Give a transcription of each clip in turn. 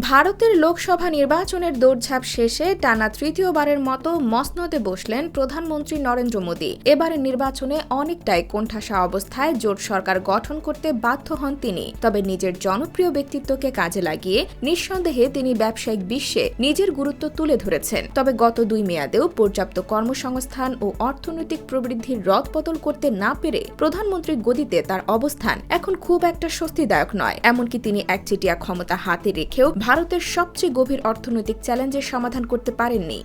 ভারতের লোকসভা নির্বাচনের দৌড়ঝাঁপ শেষে টানা তৃতীয়বারের মতো মসনদে বসলেন প্রধানমন্ত্রী নরেন্দ্র মোদী। এবারের নির্বাচনে অনেকটাই কোণঠাসা অবস্থায় জোট সরকার গঠন করতে বাধ্য হন তিনি। তবে নিজের জনপ্রিয় ব্যক্তিত্বকে কাজে লাগিয়ে নিঃসন্দেহে তিনি ব্যবসায়িক বিশ্বে নিজের গুরুত্ব তুলে ধরেছেন। তবে গত দুই মেয়াদেও পর্যাপ্ত কর্মসংস্থান ও অর্থনৈতিক প্রবৃদ্ধির রদবদল করতে না পেরে প্রধানমন্ত্রীর গদিতে তার অবস্থান এখন খুব একটা স্বস্তিদায়ক নয়। এমনকি তিনি একচেটিয়া ক্ষমতা হাতে রেখেও ভারতের সবচেয়ে গভীর অর্থনৈতিক চ্যালেঞ্জের সমাধান করতে পারেননি।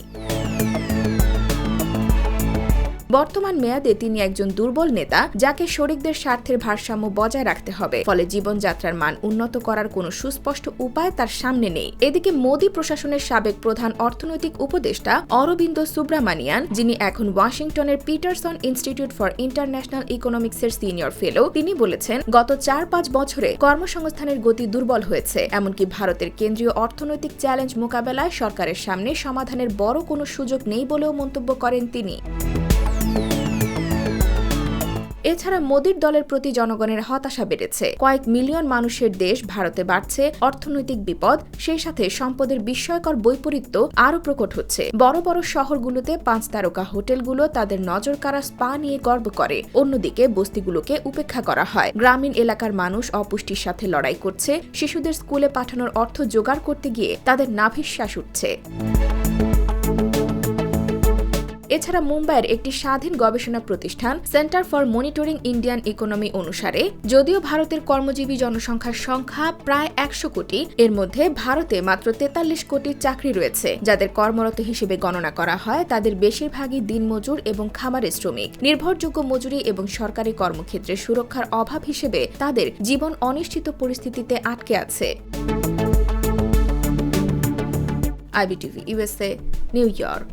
বর্তমান মেয়াদে তিনি একজন দুর্বল নেতা, যাকে শরিকদের স্বার্থের ভারসাম্য বজায় রাখতে হবে। ফলে জীবনযাত্রার মান উন্নত করার কোনো সুস্পষ্ট উপায় তার সামনে নেই। এদিকে মোদী প্রশাসনের সাবেক প্রধান অর্থনৈতিক উপদেষ্টা অরবিন্দ সুব্রামানিয়ান, যিনি এখন ওয়াশিংটনের পিটারসন ইনস্টিটিউট ফর ইন্টারন্যাশনাল ইকোনমিক্সের সিনিয়র ফেলো, তিনি বলেছেন, গত চার পাঁচ বছরে কর্মসংস্থানের গতি দুর্বল হয়েছে, এমনকি ভারতের কেন্দ্রীয় অর্থনৈতিক চ্যালেঞ্জ মোকাবেলায় সরকারের সামনে সমাধানের বড় কোনো সুযোগ নেই বলেও মন্তব্য করেন তিনি। এছাড়া মোদীর দলের প্রতি জনগণের হতাশা বেড়েছে। কয়েক মিলিয়ন মানুষের দেশ ভারতে বাড়ছে, অর্থনৈতিক বিপদ, সেই সাথে সম্পদের বিস্ময়কর বৈপরীত্য আরও প্রকট হচ্ছে। বড় বড় শহরগুলোতে পাঁচ তারকা হোটেলগুলো তাদের নজর কাড়া স্পা নিয়ে গর্ব করে। অন্যদিকে বস্তিগুলোকে উপেক্ষা করা হয়। গ্রামীণ এলাকার মানুষ অপুষ্টির সাথে লড়াই করছে। শিশুদের স্কুলে পাঠানোর অর্থ জোগাড় করতে গিয়ে তাদের নাভিশ্বাস উঠছে। এছাড়া মুম্বাইয়ের একটি স্বাধীন গবেষণা প্রতিষ্ঠান, Centre for Monitoring Indian Economy অনুসারে, যদিও ভারতের কর্মজীবী জনসংখ্যার সংখ্যা প্রায় একশো কোটি, এর মধ্যে ভারতে মাত্র তেতাল্লিশ কোটি চাকরি রয়েছে, যাদের কর্মরত হিসেবে গণনা করা হয় তাদের বেশিরভাগই দিনমজুর এবং খামারের শ্রমিক। নির্ভরযোগ্য মজুরি এবং সরকারি কর্মক্ষেত্রে সুরক্ষার অভাব হিসেবে তাদের জীবন অনিশ্চিত পরিস্থিতিতে আটকে আছে। IBTV USA New York.